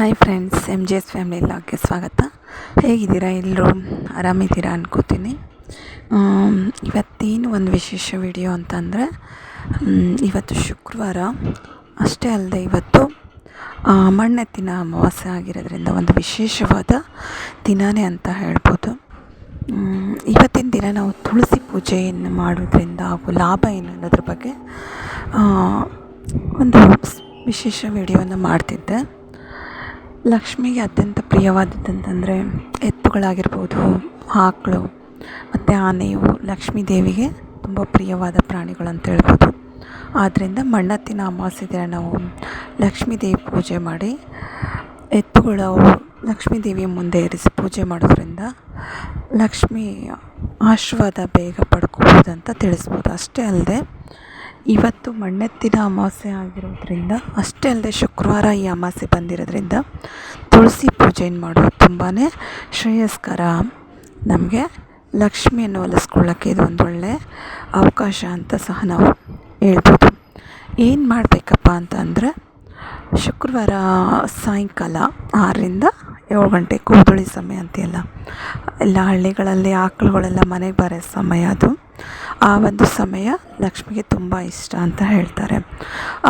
Hi friends M G S family ಲಾಗ್ಗೆ ಸ್ವಾಗತ. ಹೇಗಿದ್ದೀರಾ ಎಲ್ಲರೂ? ಆರಾಮಿದ್ದೀರಾ ಅನ್ಕೋತೀನಿ. ಇವತ್ತೇನು ಒಂದು ವಿಶೇಷ ವಿಡಿಯೋ ಅಂತಂದರೆ ಇವತ್ತು ಶುಕ್ರವಾರ. ಅಷ್ಟೇ ಅಲ್ಲದೆ ಇವತ್ತು ಮಣ್ಣೆತ್ತಿನ ಅಮಾವಾಸ್ಯೆ ಆಗಿರೋದ್ರಿಂದ ಒಂದು ವಿಶೇಷವಾದ ದಿನಾನೇ ಅಂತ ಹೇಳ್ಬೋದು. ಇವತ್ತಿನ ದಿನ ನಾವು ತುಳಸಿ ಪೂಜೆಯನ್ನು ಮಾಡೋದ್ರಿಂದ ಹಾಗೂ ಲಾಭ ಏನು ಅನ್ನೋದ್ರ ಬಗ್ಗೆ ಒಂದು ವಿಶೇಷ ವಿಡಿಯೋನ ಮಾಡ್ತಿದ್ದೆ. ಲಕ್ಷ್ಮಿಗೆ ಅತ್ಯಂತ ಪ್ರಿಯವಾದದ್ದಂತಂದರೆ ಎತ್ತುಗಳಾಗಿರ್ಬೋದು, ಆಕಳು ಮತ್ತು ಆನೆಯು ಲಕ್ಷ್ಮೀ ದೇವಿಗೆ ತುಂಬ ಪ್ರಿಯವಾದ ಪ್ರಾಣಿಗಳು ಅಂತ ಹೇಳ್ಬೋದು. ಆದ್ದರಿಂದ ಮಣ್ಣತ್ತಿನ ಅಮಾವಾಸ್ಯೆ ದಿನ ನಾವು ಲಕ್ಷ್ಮೀ ದೇವಿ ಪೂಜೆ ಮಾಡಿ ಎತ್ತುಗಳ ಲಕ್ಷ್ಮೀ ದೇವಿಯ ಮುಂದೆ ಇರಿಸಿ ಪೂಜೆ ಮಾಡೋದ್ರಿಂದ ಲಕ್ಷ್ಮಿ ಆಶೀರ್ವಾದ ಬೇಗ ಅಂತ ತಿಳಿಸ್ಬೋದು. ಅಷ್ಟೇ ಅಲ್ಲದೆ ಇವತ್ತು ಮಣ್ಣೆತ್ತಿನ ಅಮಾವಾಸ್ಯೆ ಆಗಿರೋದ್ರಿಂದ, ಅಷ್ಟೇ ಅಲ್ಲದೆ ಶುಕ್ರವಾರ ಈ ಅಮಾವಾಸ್ಯೆ ಬಂದಿರೋದ್ರಿಂದ ತುಳಸಿ ಪೂಜೆಯನ್ನು ಮಾಡೋದು ತುಂಬಾ ಶ್ರೇಯಸ್ಕರ. ನಮಗೆ ಲಕ್ಷ್ಮಿಯನ್ನು ಒಲಿಸ್ಕೊಳ್ಳೋಕ್ಕೆ ಇದು ಒಂದು ಒಳ್ಳೆಯ ಅವಕಾಶ ಅಂತ ಸಹ ನಾವು ಹೇಳ್ಬೋದು. ಏನು ಮಾಡಬೇಕಪ್ಪ ಅಂತಂದರೆ ಶುಕ್ರವಾರ ಸಾಯಂಕಾಲ ಆರರಿಂದ ಏಳು ಗಂಟೆ ಕೂದಳಿ ಸಮಯ ಅಂತೆಲ್ಲ ಎಲ್ಲ ಹಳ್ಳಿಗಳಲ್ಲಿ ಆಕಳುಗಳೆಲ್ಲ ಮನೆಗೆ ಬರೋ ಸಮಯ ಅದು. ಆ ಒಂದು ಸಮಯ ಲಕ್ಷ್ಮಿಗೆ ತುಂಬ ಇಷ್ಟ ಅಂತ ಹೇಳ್ತಾರೆ.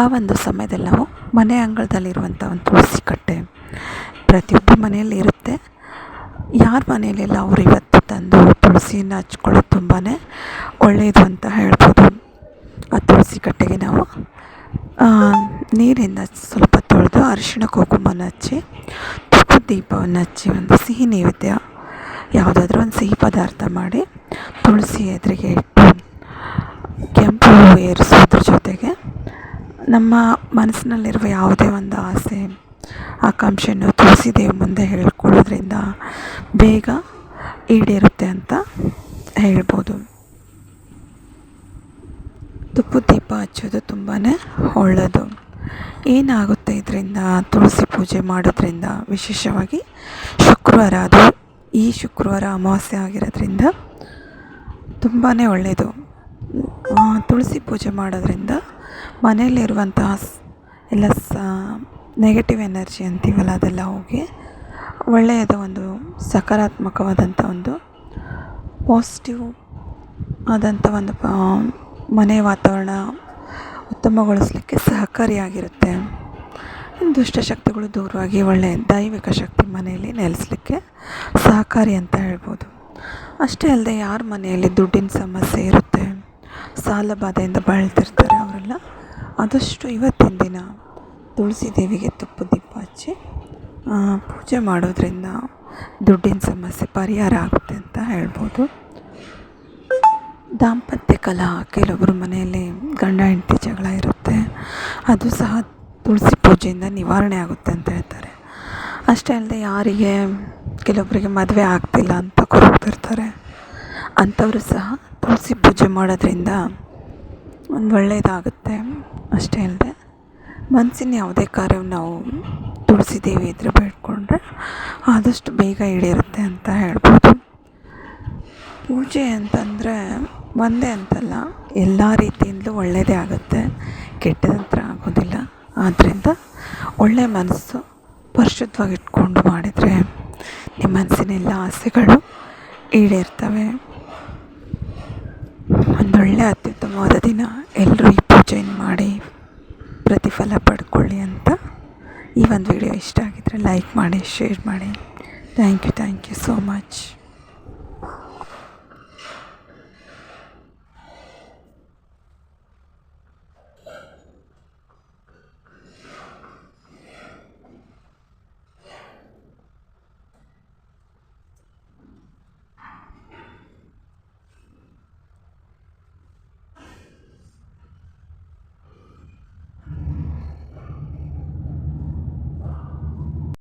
ಆ ಒಂದು ಸಮಯದಲ್ಲಿ ನಾವು ಮನೆ ಅಂಗಳದಲ್ಲಿರುವಂಥ ಒಂದು ತುಳಸಿ ಕಟ್ಟೆ ಪ್ರತಿಯೊಬ್ಬರ ಮನೆಯಲ್ಲಿ ಇರುತ್ತೆ. ಯಾರ ಮನೆಯಲ್ಲೆಲ್ಲ ಅವರು ಇವತ್ತು ತಂದು ತುಳಸಿಯನ್ನು ಹಚ್ಕೊಳ್ಳೋದು ತುಂಬಾ ಒಳ್ಳೆಯದು ಅಂತ ಹೇಳ್ಬೋದು. ಆ ತುಳಸಿ ಕಟ್ಟೆಗೆ ನಾವು ನೀರಿಂದ ಸ್ವಲ್ಪ ತೊಳೆದು ಅರಿಶಿಣ ಕುಂಕುಮನ ಹಚ್ಚಿ ತುಪ್ಪ ದೀಪವನ್ನು ಹಚ್ಚಿ ಒಂದು ಸಿಹಿ ನೈವೇದ್ಯ, ಯಾವುದಾದ್ರೂ ಒಂದು ಸಿಹಿ ಪದಾರ್ಥ ಮಾಡಿ ತುಳಸಿ ಎದುರಿಗೆ ಏರಿಸೋದ್ರ ಜೊತೆಗೆ ನಮ್ಮ ಮನಸ್ಸಿನಲ್ಲಿರುವ ಯಾವುದೇ ಒಂದು ಆಸೆ, ಆಕಾಂಕ್ಷೆಯನ್ನು ತುಳಸಿ ದೇವಿ ಮುಂದೆ ಹೇಳ್ಕೊಳ್ಳೋದ್ರಿಂದ ಬೇಗ ಈಡೇರುತ್ತೆ ಅಂತ ಹೇಳ್ಬೋದು. ತುಪ್ಪದ ದೀಪ ಹಚ್ಚೋದು ತುಂಬಾ ಒಳ್ಳೆಯದು ಏನಾಗುತ್ತೆ ಇದರಿಂದ ತುಳಸಿ ಪೂಜೆ ಮಾಡೋದ್ರಿಂದ ವಿಶೇಷವಾಗಿ ಶುಕ್ರವಾರ, ಅದು ಈ ಶುಕ್ರವಾರ ಅಮಾವಾಸ್ಯೆ ಆಗಿರೋದ್ರಿಂದ ತುಂಬಾ ಒಳ್ಳೆಯದು ತುಳಸಿ ಪೂಜೆ ಮಾಡೋದ್ರಿಂದ ಮನೆಯಲ್ಲಿರುವಂತಹ ಎಲ್ಲ ಸ ನೆಗೆಟಿವ್ ಎನರ್ಜಿ ಅಂತೀವಲ್ಲ ಅದೆಲ್ಲ ಹೋಗಿ ಒಳ್ಳೆಯದು ಒಂದು ಸಕಾರಾತ್ಮಕವಾದಂಥ ಒಂದು ಪಾಸಿಟಿವ್ ಆದಂಥ ಒಂದು ಮನೆ ವಾತಾವರಣ ಉತ್ತಮಗೊಳಿಸಲಿಕ್ಕೆ ಸಹಕಾರಿಯಾಗಿರುತ್ತೆ. ದುಷ್ಟಶಕ್ತಿಗಳು ದೂರವಾಗಿ ಒಳ್ಳೆಯ ದೈವಿಕ ಶಕ್ತಿ ಮನೆಯಲ್ಲಿ ನೆಲೆಸಲಿಕ್ಕೆ ಸಹಕಾರಿ ಅಂತ ಹೇಳ್ಬೋದು. ಅಷ್ಟೇ ಅಲ್ಲದೆ ಯಾರ ಮನೆಯಲ್ಲಿ ದುಡ್ಡಿನ ಸಮಸ್ಯೆ ಇರುತ್ತೆ ಸಾಲ ಬಾಧೆಯಿಂದ ಬಳಲ್ತಿರ್ತಾರೆ ಅವರೆಲ್ಲ. ಆದಷ್ಟು ಇವತ್ತಿನ ದಿನ ತುಳಸಿ ದೇವಿಗೆ ತುಪ್ಪ ದೀಪ ಹಚ್ಚಿ ಪೂಜೆ ಮಾಡೋದ್ರಿಂದ ದುಡ್ಡಿನ ಸಮಸ್ಯೆ ಪರಿಹಾರ ಆಗುತ್ತೆ ಅಂತ ಹೇಳ್ಬೋದು. ದಾಂಪತ್ಯ ಕಲಹ ಕೆಲವೊಬ್ಬರ ಮನೆಯಲ್ಲಿ ಗಂಡ ಹೆಂಡತಿ ಜಗಳ ಇರುತ್ತೆ. ಅದು ಸಹ ತುಳಸಿ ಪೂಜೆಯಿಂದ ನಿವಾರಣೆ ಆಗುತ್ತೆ ಅಂತ ಹೇಳ್ತಾರೆ. ಅಷ್ಟೇ ಅಲ್ಲದೆ ಯಾರಿಗೆ ಕೆಲವೊಬ್ಬರಿಗೆ ಮದುವೆ ಆಗ್ತಿಲ್ಲ ಅಂತ ಕೊರಗ್ತಿರ್ತಾರೆ ಅಂಥವರು ಸಹ ತುಳಸಿ ಪೂಜೆ ಮಾಡೋದ್ರಿಂದ ಒಂದು ಒಳ್ಳೆಯದಾಗುತ್ತೆ ಅಷ್ಟೇ ಅಲ್ಲದೆ ಮನಸ್ಸಿನ ಯಾವುದೇ ಕಾರ್ಯವನ್ನು ನಾವು ತುಳಸಿ ದೇವಿ ಎದುರು ಬೇಡ್ಕೊಂಡ್ರೆ ಆದಷ್ಟು ಬೇಗ ಈಡೇರುತ್ತೆ ಅಂತ ಹೇಳ್ಬೋದು. ಪೂಜೆ ಅಂತಂದರೆ ಒಂದೇ ಅಂತಲ್ಲ, ಎಲ್ಲ ರೀತಿಯಿಂದಲೂ ಒಳ್ಳೆಯದೇ ಆಗುತ್ತೆ. ಕೆಟ್ಟದಂತ್ರ ಆಗೋದಿಲ್ಲ. ಆದ್ದರಿಂದ ಒಳ್ಳೆಯ ಮನಸ್ಸು ಪರಿಶುದ್ಧವಾಗಿ ಇಟ್ಕೊಂಡು ಮಾಡಿದರೆ ನಿಮ್ಮ ಮನಸ್ಸಿನೆಲ್ಲ ಆಸೆಗಳು ಈಡೇರ್ತವೆ. ಒಂದೊಳ್ಳೆ ಅತ್ಯುತ್ತಮವಾದ ದಿನ. ಎಲ್ಲರೂ ಈ ಪೂಜೆಯನ್ನು ಮಾಡಿ ಪ್ರತಿಫಲ ಪಡ್ಕೊಳ್ಳಿ ಅಂತ ಈ ಒಂದು ವಿಡಿಯೋ ಇಷ್ಟ ಆಗಿದ್ದರೆ ಲೈಕ್ ಮಾಡಿ ಶೇರ್ ಮಾಡಿ. Thank you thank you so much